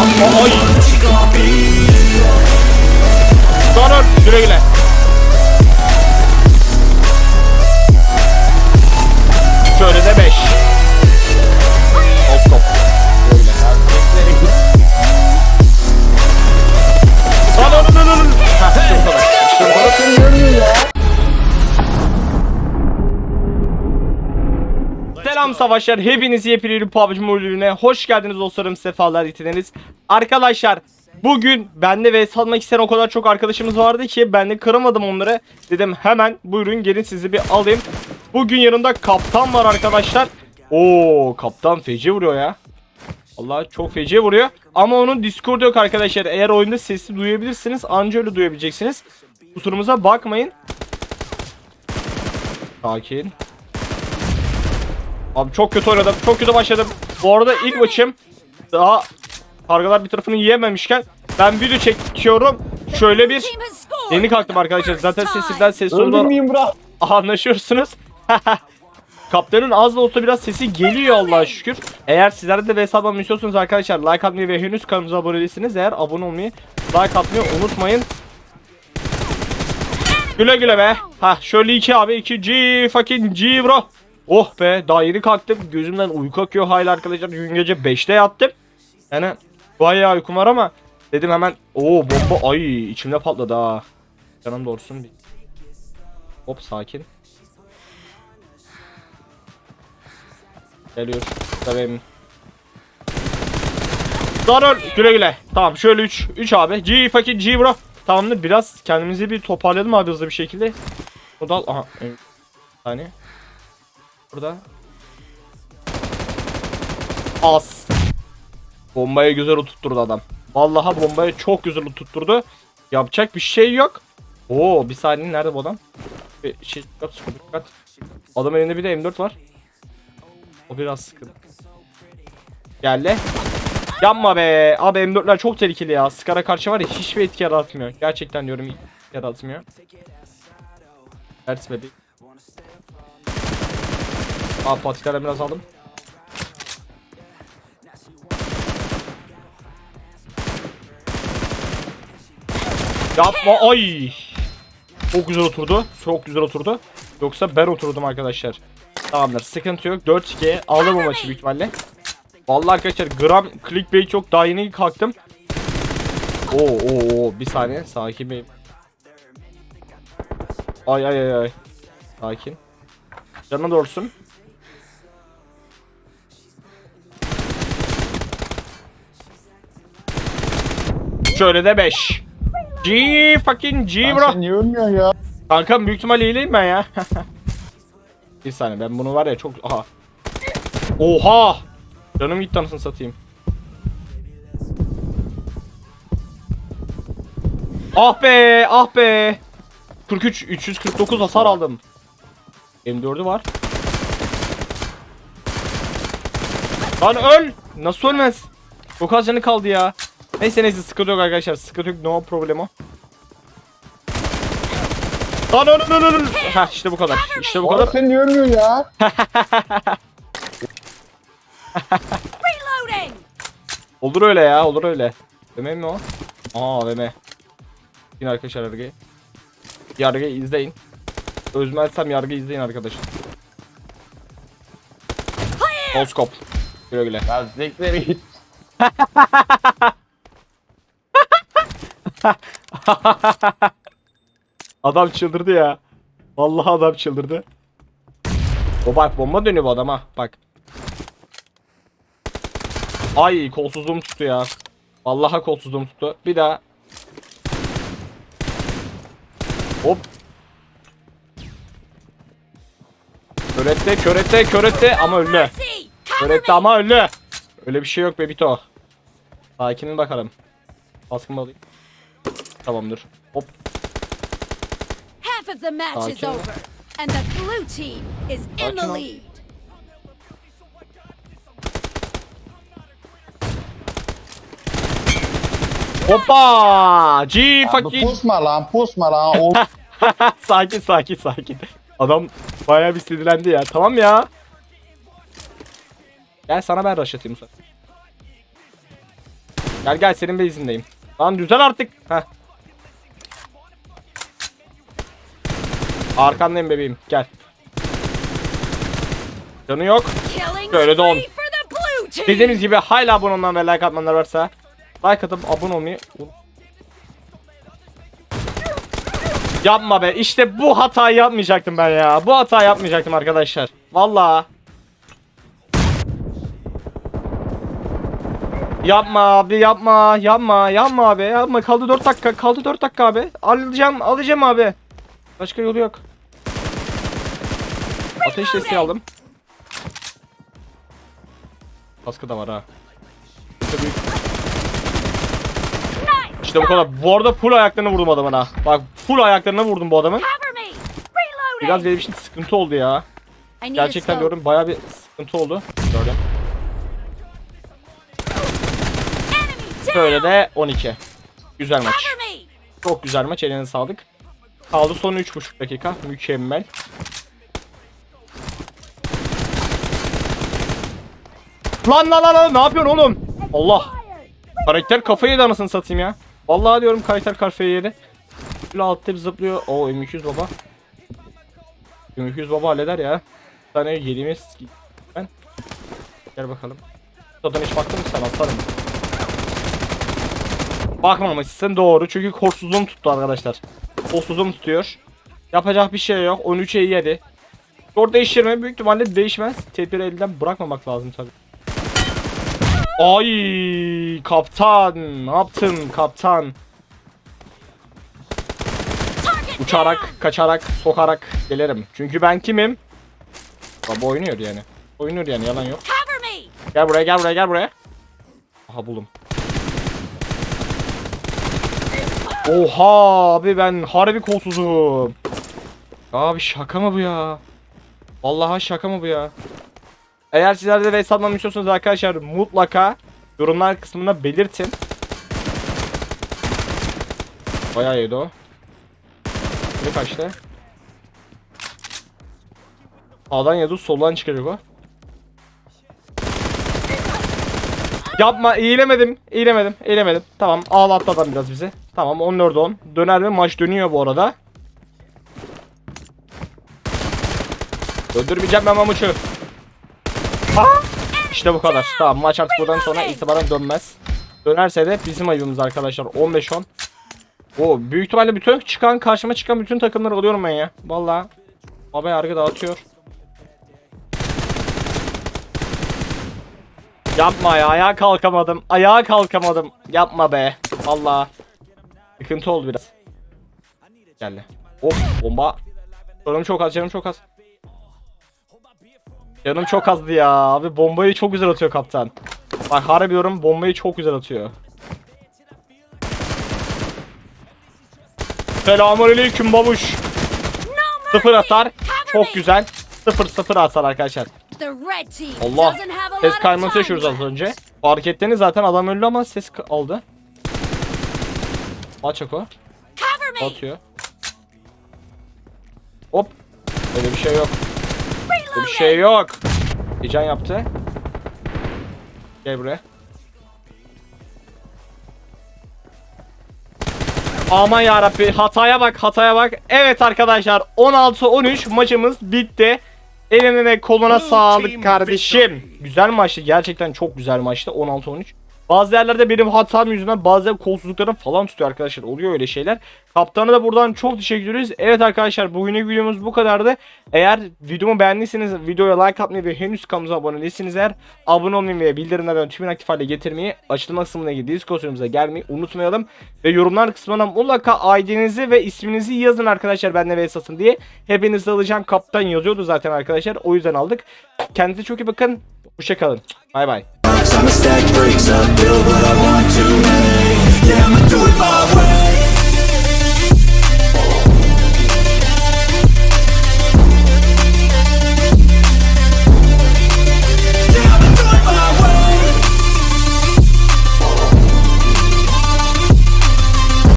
Ay. Sonra güle güle. Şöyle de 5. Selam savaşlar. Hepiniz yepyeni PUBG Mobile'ine hoş geldiniz dostlarım. Sefalar getirdiniz. Arkadaşlar bugün bende ve satmak isteyen o kadar çok arkadaşımız vardı ki ben de kıramadım onları. Dedim hemen buyurun gelin sizi bir alayım. Bugün yanımda kaptan var arkadaşlar. Oo kaptan feci vuruyor ya. Allah çok feci vuruyor. Ama onun Discord yok arkadaşlar. Eğer oyunda sesi duyabilirsiniz anca öyle duyabileceksiniz. Kusurumuza bakmayın. Sakin. Abi çok kötü oynadım. Çok kötü başladım. Bu arada ilk maçım daha kargalar bir tarafını yiyememişken ben video çekiyorum. Şöyle bir yeni kalktım arkadaşlar. Zaten sesimden ses Öldürmeyeyim bırak. anlaşıyorsunuz. Kaptanın az da olsa biraz sesi geliyor Allah'a şükür. Eğer sizler de VS atmamı istiyorsanız arkadaşlar like atmayı ve henüz kanalımıza abone değilseniz eğer abone olmayı, like atmayı unutmayın. Güle güle be. Ha şöyle iki abi iki G fucking G bro. Oh be daha yeni kalktım. Gözümden uyku akıyor hala arkadaşlar. Dün gece 5'te yattım. Yani bayağı uykum var ama dedim hemen oo bomba ay içimde patladı ha. Canım doğrusun bir. Hop sakin. Geliyor. Tabii. Darol güle güle. Tamam şöyle 3 3 abi. G fucking G bro. Tamamdır biraz kendimizi bir toparlayalım abi hızlı bir şekilde. O da aha. Saniye. Burada. As. Bombayı güzel oturtturdu adam. Vallahi bombayı çok güzel oturtturdu. Yapacak bir şey yok. Oo bir saniye nerede bu adam? Bir şey dikkat dikkat. Adam elinde bir de M4 var. O biraz sıkıntı. Geldi. Yapma be. Abi M4'ler çok tehlikeli ya. Skara karşı var ya hiçbir etki yaratmıyor. Gerçekten diyorum yaratmıyor. Ters bebek. Abi patiklerden biraz aldım. Yapma ay. Çok güzel oturdu. Çok güzel oturdu. Yoksa ben oturdum arkadaşlar. Tamamdır. Sıkıntı yok. 4-2 aldım bu maçı büyük ihtimalle. Vallahi arkadaşlar gram clickbait yok. Daha yeni kalktım. Oo oo oo bir saniye sakin beyim. Ay ay ay ay. Sakin. Canına doğrusun. Şöyle de 5. G fucking G bro. Sen niye ölmüyorsun ya? Kankam büyük ihtimalle iyileyim ben ya. bir saniye ben bunu var ya çok... Aha. Oha! Canım gitti anasını satayım. Ah be! Ah be! 43, 349 hasar aldım. M4'ü var. Lan öl! Nasıl ölmez? Çok az canı kaldı ya. Neyse neyse sıkıntı yok arkadaşlar. Sıkıntı yok no problemo. Lan öl öl öl. Heh işte bu kadar. İşte bu Oğlum kadar. sen niye ölmüyorsun ya? Reloading! Olur öyle ya olur öyle. Deme mi o? Aa deme. Yine arkadaşlar yargıyı. Yargıyı izleyin. Özmezsem yargı izleyin arkadaşlar. Oskop. Güle güle. Ya zevkleri git. Adam çıldırdı ya. Vallahi adam çıldırdı. O bak bomba dönüyor bu adama. Bak. Ay kolsuzluğum tuttu ya. Vallahi kolsuzluğum tuttu. Bir daha. Hop. Körette, körette, körette ama öldü. Körette ama öldü. Öyle bir şey yok Bebito. Sakinin bakalım. Baskımı alayım. Tamamdır. Hop. Half of the match is Sakin over, and the blue team is in Sakin the ol. lead. Hoppa! G Abi fucking. pusma lan pusma lan. O sakin sakin sakin. Adam bayağı bir sinirlendi ya. Tamam ya. Gel sana ben rush atayım bu sefer. Gel gel senin base'indeyim. Lan düzel artık. Heh. Arkandayım bebeğim. Gel. Canı yok. Şöyle de on. spree for the blue team. Dediğimiz gibi hala abone olmayan ve like atmanlar varsa like atıp abone olmayı Yapma be. İşte bu hatayı yapmayacaktım ben ya. Bu hatayı yapmayacaktım arkadaşlar. Vallahi. Yapma abi yapma yapma yapma abi yapma kaldı 4 dakika kaldı 4 dakika abi alacağım alacağım abi başka yolu yok ateş desteği aldım. Kaskı da var ha. İşte büyük- İşte bu kadar. Bu arada full ayaklarını vurdum adamın ha. Bak full ayaklarına vurdum bu adamın. Biraz benim için sıkıntı oldu ya. Gerçekten diyorum baya bir sıkıntı oldu. Gördüm. Böyle de 12 güzel maç. Çok güzel maç. Eline sağlık. Kaldı son 3,5 dakika. Mükemmel. Lan lan lan lan ne yapıyorsun oğlum? Allah. Karakter kafayı yedi anasını satayım ya. Vallahi diyorum karakter kafayı yedi. Şöyle altta bir zıplıyor. Oo M200 baba. M200 baba halleder ya. Bir tane yediğimiz ben. Gel bakalım. Zaten hiç baktın mı sen aslanım? Bakmamışsın doğru çünkü kolsuzluğum tuttu arkadaşlar. Kolsuzluğum tutuyor. Yapacak bir şey yok. 13'e 7. Skor değişir mi? Büyük ihtimalle değişmez. Tedbiri elden bırakmamak lazım tabii. Ay kaptan ne yaptın kaptan? Uçarak, kaçarak, sokarak gelirim. Çünkü ben kimim? Baba oynuyor yani. Oynuyor yani yalan yok. Gel buraya gel buraya gel buraya. Aha buldum. Oha abi ben harbi kolsuzum. Abi şaka mı bu ya? Vallahi şaka mı bu ya? Eğer sizler de vs atmamı arkadaşlar mutlaka yorumlar kısmına belirtin. Bayağı yedi o. Ne kaçtı? Sağdan yedi soldan çıkacak o. Yapma iyilemedim. iyilemedim. iyilemedim. Tamam ağlattı adam biraz bizi. Tamam 14 10. Döner ve maç dönüyor bu arada. Öldürmeyeceğim ben mamuçu. Ha? İşte bu kadar. Tamam maç artık buradan sonra itibaren dönmez. Dönerse de bizim ayıbımız arkadaşlar. 15 10. O büyük ihtimalle bütün çıkan karşıma çıkan bütün takımları alıyorum ben ya. Vallahi. Baba yargı dağıtıyor. Yapma ya ayağa kalkamadım. Ayağa kalkamadım. Yapma be. Allah. Sıkıntı oldu biraz. Geldi. Of bomba. Canım çok az canım çok az. Canım çok azdı ya. Abi bombayı çok güzel atıyor kaptan. Bak harbi diyorum bombayı çok güzel atıyor. Selamünaleyküm babuş. Sıfır atar. Çok güzel. Sıfır sıfır atar arkadaşlar. Allah. Ses kayması yaşıyoruz az önce. Fark ettiğiniz zaten adam öldü ama ses aldı. Açık o. Atıyor. Hop. Böyle bir şey yok. Bir şey yok. Heyecan yaptı. Gel buraya. Aman yarabbi hataya bak hataya bak. Evet arkadaşlar 16-13 maçımız bitti. Eline ve koluna sağlık kardeşim. Güzel maçtı gerçekten çok güzel maçtı 16-13. Bazı yerlerde benim hatam yüzünden bazı kolsuzluklarım falan tutuyor arkadaşlar. Oluyor öyle şeyler. Kaptana da buradan çok teşekkür ederiz. Evet arkadaşlar bugünkü videomuz bu kadardı. Eğer videomu beğendiyseniz videoya like atmayı ve henüz kanalımıza abone değilseniz eğer abone olmayı ve bildirimlerden tümünü aktif hale getirmeyi açıklama kısmındaki Discord serverimize gelmeyi unutmayalım. Ve yorumlar kısmına mutlaka ID'nizi ve isminizi yazın arkadaşlar bende ve satın diye. Hepinizi alacağım kaptan yazıyordu zaten arkadaşlar o yüzden aldık. Kendinize çok iyi bakın. Hoşçakalın. Bay bay. I'ma stack bricks up, build what I want